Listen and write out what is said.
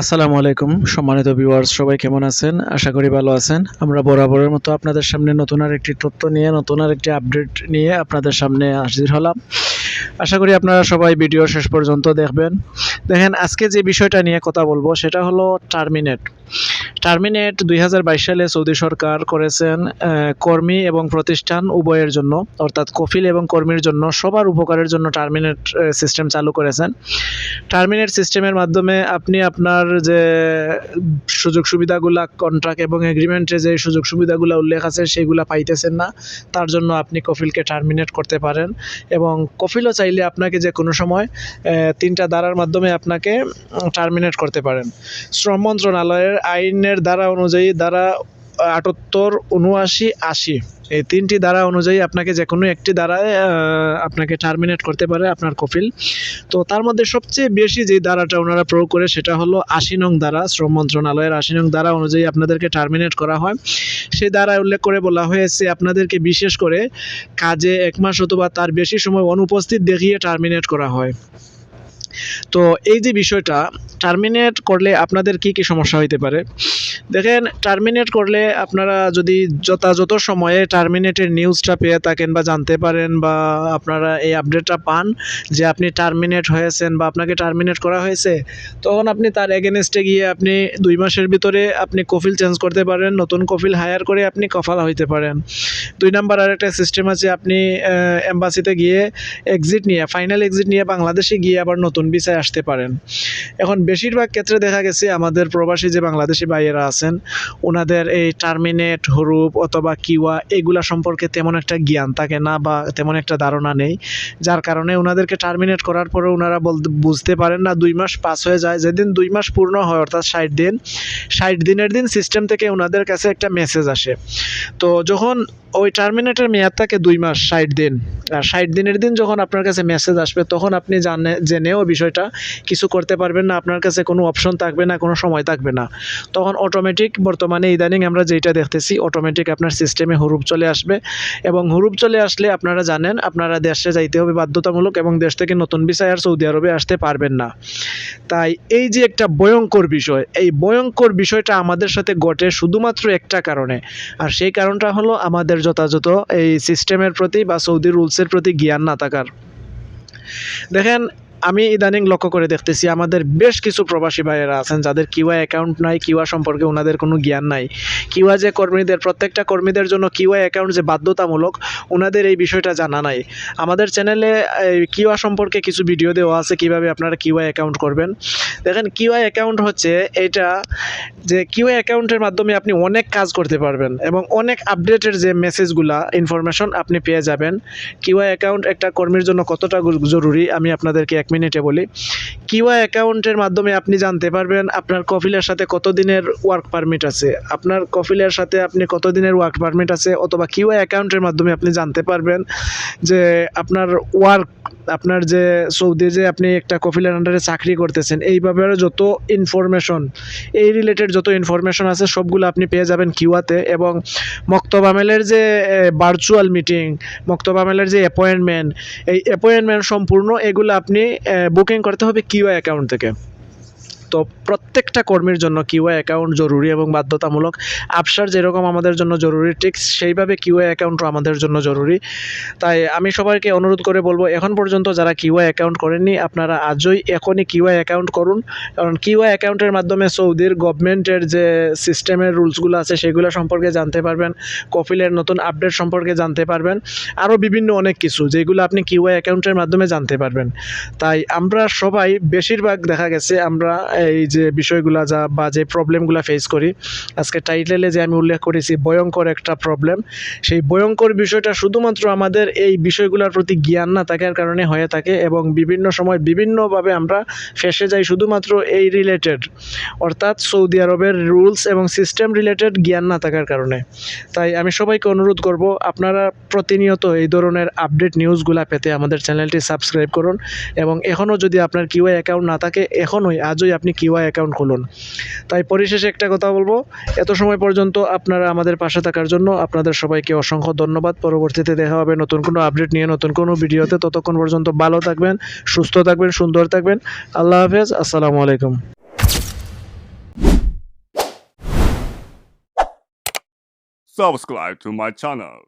আসসালামু আলাইকুম, সম্মানিত ভিউয়ার্স সবাই কেমন আছেন? আশা করি ভালো আছেন। আমরা বরাবরের মতো আপনাদের সামনে নতুন আর একটি তথ্য নিয়ে, নতুন আর একটি আপডেট নিয়ে আপনাদের সামনে হাজির হলাম। আশা করি আপনারা সবাই ভিডিও শেষ পর্যন্ত দেখবেন। দেখেন, আজকে যে বিষয়টা নিয়ে কথা বলব, সেটা হলো টার্মিনেট টার্মিনেট দুই হাজার বাইশ সালে সৌদি সরকার করেছেন কর্মী এবং প্রতিষ্ঠান উভয়ের জন্য, অর্থাৎ কফিল এবং কর্মীর জন্য সবার উপকারের জন্য টার্মিনেট সিস্টেম চালু করেছেন। টার্মিনেট সিস্টেমের মাধ্যমে আপনি আপনার যে সুযোগ সুবিধাগুলা কন্ট্রাক্ট এবং এগ্রিমেন্টে যে সুযোগ সুবিধাগুলো উল্লেখ আছে, সেগুলো পাইতেছেন না। তার জন্য আপনি কফিলকে টার্মিনেট করতে পারেন এবং কফিলও চাইলে আপনাকে যে কোনো সময় তিনটা ধারার মাধ্যমে আপনাকে টার্মিনেট করতে পারেন। শ্রম মন্ত্রণালয়ের আইনের ধারা অনুযায়ী ধারা আটাত্তর, উনআশি, আশি। এই তিনটি ধারা অনুযায়ী আপনাকে যে কোনো একটি ধারায় আপনাকে টার্মিনেট করতে পারে আপনার কফিল। তো তার মধ্যে সবচেয়ে বেশি যে ধারাটা ওনারা প্রয়োগ করে সেটা হলো আশি নং ধারা, শ্রম মন্ত্রণালয়ের আশি নং ধারা অনুযায়ী আপনাদেরকে টার্মিনেট করা হয়। সেই ধারায় উল্লেখ করে বলা হয়েছে, আপনাদেরকে বিশেষ করে কাজে এক মাস অথবা তার বেশি সময় অনুপস্থিত দেখিয়ে টার্মিনেট করা হয়। তো এই যে বিষয়টা টার্মিনেট করলে আপনাদের কি কি সমস্যা হইতে পারে? দেখেন টার্মিনেট করলে আপনারা যদি যথাযথ সময়ে টার্মিনেটের নিউজটা পেয়ে থাকেন বা জানতে পারেন বা আপনারা এই আপডেটটা পান যে আপনি টার্মিনেট হয়েছেন বা আপনাকে টার্মিনেট করা হয়েছে, তখন আপনি তার এগেনস্টে গিয়ে আপনি দুই মাসের ভিতরে আপনি কফিল চেঞ্জ করতে পারেন, নতুন কফিল হায়ার করে আপনি কফালা হইতে পারেন। দুই নাম্বার আর একটা সিস্টেম আছে, আপনি এম্বাসিতে গিয়ে এক্সিট নিয়ে ফাইনাল এক্সিট নিয়ে বাংলাদেশে গিয়ে আবার নতুন ভিসায় আসতে পারেন। এখন বেশিরভাগ ক্ষেত্রে দেখা গেছে, আমাদের প্রবাসী যে বাংলাদেশি ভাইয়েরা আছেন, ওনাদের এই টার্মিনেট হরুপ অথবা কিওয়া এগুলা সম্পর্কে তেমন একটা জ্ঞান থাকে না বা তেমন একটা ধারণা নেই। যার কারণে ওনাদেরকে টার্মিনেট করার পরে ওনারা বুঝতে পারেন না, দুই মাস পাস হয়ে যায়। যেদিন দুই মাস পূর্ণ হয়, অর্থাৎ ষাট দিন, ষাট দিনের দিন সিস্টেম থেকে ওনাদের কাছে একটা মেসেজ আসে। তো যখন ওই টার্মিনেটের মেয়াদ থাকে দুই মাস, ষাট দিন। আর ষাট দিনের দিন যখন আপনার কাছে মেসেজ আসবে, তখন আপনি জানে, জেনেও বিষয়টা কিছু করতে পারবেন না। আপনার কাছে কোনো অপশন থাকবে না, কোনো সময় থাকবে না। তখন অটোমেটিক বর্তমানে ইদানিং আমরা যেটা দেখতেছি অটোমেটিক আপনার সিস্টেমে হুরুপ চলে আসবে। এবং হুরুপ চলে আসলে আপনারা জানেন, আপনারা দেশে যাইতে হবে বাধ্যতামূলক এবং দেশ থেকে নতুন বিষয় আর সৌদি আরবে আসতে পারবেন না। তাই এই যে একটা ভয়ঙ্কর বিষয়, এই ভয়ঙ্কর বিষয়টা আমাদের সাথে ঘটে শুধুমাত্র একটা কারণে। আর সেই কারণটা হলো আমাদের যথাযথ এই সিস্টেমের প্রতি বা সৌদি রুলসের প্রতি জ্ঞান না থাকার। দেখেন আমি ইদানিং লক্ষ্য করে দেখতেছি, আমাদের বেশ কিছু প্রবাসী ভাইয়েরা আছেন যাদের কিওয়া অ্যাকাউন্ট নাই কিওয়া সম্পর্কে ওনাদের কোনো জ্ঞান নাই। কিওয়া যে কর্মীদের, প্রত্যেকটা কর্মীদের জন্য কিওয়া অ্যাকাউন্ট যে বাধ্যতামূলক ওনাদের এই বিষয়টা জানা নাই। আমাদের চ্যানেলে কিওয়া সম্পর্কে কিছু ভিডিও দেওয়া আছে, কীভাবে আপনারা কিওয়া অ্যাকাউন্ট করবেন। দেখেন কিওয়া অ্যাকাউন্ট হচ্ছে এটা যে কিওয়া অ্যাকাউন্টের মাধ্যমে আপনি অনেক কাজ করতে পারবেন এবং অনেক আপডেটের যে মেসেজগুলা ইনফরমেশন আপনি পেয়ে যাবেন। কিওয়া অ্যাকাউন্ট একটা কর্মীর জন্য কতটা জরুরি, আমি আপনাদেরকে এক মিনিটে বলি। কিওয়া অ্যাকাউন্টের মাধ্যমে আপনি জানতে পারবেন আপনার কফিলের সাথে কত দিনের ওয়ার্ক পারমিট আছে। আপনার কফিলের সাথে আপনি কত দিনের ওয়ার্ক পারমিট আছে অথবা কিওয়া অ্যাকাউন্টের মাধ্যমে আপনি জানতে পারবেন যে আপনার ওয়ার্ক আপনার যে সৌদি যে আপনি একটা কফিলের আন্ডারে চাকরি করতেছেন এইভাবে যত ইনফরমেশন এই রিলেটেড যত ইনফরমেশন আছে, সবগুলো আপনি পেয়ে যাবেন কিউয়াতে এবং মক্তব আমেলের যে ভার্চুয়াল মিটিং মক্তব আমেলের যে অ্যাপয়েন্টমেন্ট এই অ্যাপয়েন্টমেন্ট সম্পূর্ণ এগুলো আপনি বুকিং করতে হবে কিউ অ্যাকাউন্ট থেকে। তো প্রত্যেকটা কর্মীর জন্য কিউআই অ্যাকাউন্ট জরুরি এবং বাধ্যতামূলক। আপসার যেরকম আমাদের জন্য জরুরি, ঠিক সেইভাবে কিউআই অ্যাকাউন্টও আমাদের জন্য জরুরি। তাই আমি সবাইকে অনুরোধ করে বলব, এখন পর্যন্ত যারা কিউআই অ্যাকাউন্ট করেননি, আপনারা আজই এখনই কিউআই অ্যাকাউন্ট করুন। কারণ কিউআই অ্যাকাউন্টের মাধ্যমে সৌদির গভর্নমেন্টের যে সিস্টেমের রুলসগুলো আছে, সেগুলো সম্পর্কে জানতে পারবেন। কফিলের নতুন আপডেট সম্পর্কে জানতে পারবেন। আরও বিভিন্ন অনেক কিছু, যেগুলো আপনি কিউআই অ্যাকাউন্টের মাধ্যমে জানতে পারবেন। তাই আমরা সবাই, বেশিরভাগ দেখা গেছে, আমরা এই যে বিষয়গুলো যা বা যে প্রবলেমগুলো ফেস করি, আজকে টাইটেলে যে আমি উল্লেখ করেছি, ভয়ঙ্কর একটা প্রবলেম সেই ভয়ঙ্কর বিষয়টা শুধুমাত্র আমাদের এই বিষয়গুলোর প্রতি জ্ঞান না থাকার কারণে হয়ে থাকে এবং বিভিন্ন সময় বিভিন্নভাবে আমরা ফেসে যাই শুধুমাত্র এই রিলেটেড অর্থাৎ সৌদি আরবের রুলস এবং সিস্টেম রিলেটেড জ্ঞান না থাকার কারণে। তাই আমি সবাইকে অনুরোধ করব, আপনারা প্রতিনিয়ত এই ধরনের আপডেট নিউজগুলো পেতে আমাদের চ্যানেলটি সাবস্ক্রাইব করুন এবং এখনও যদি আপনার কিউআই অ্যাকাউন্ট না থাকে, এখনই, আজই আপনি কিউআই অ্যাকাউন্ট খুলুন। তাই পরিশেষে একটা কথা বলব, এত সময় পর্যন্ত আপনারা আমাদের পাশে থাকার জন্য আপনাদের সবাইকে অসংখ্য ধন্যবাদ। পরবর্তীতে দেখা হবে নতুন কোনো আপডেট নিয়ে, নতুন কোনো ভিডিওতে। ততক্ষণ পর্যন্ত ভালো থাকবেন, সুস্থ থাকবেন, সুন্দর থাকবেন। আল্লাহ হাফেজ, আসসালামু আলাইকুম। Subscribe to my channel.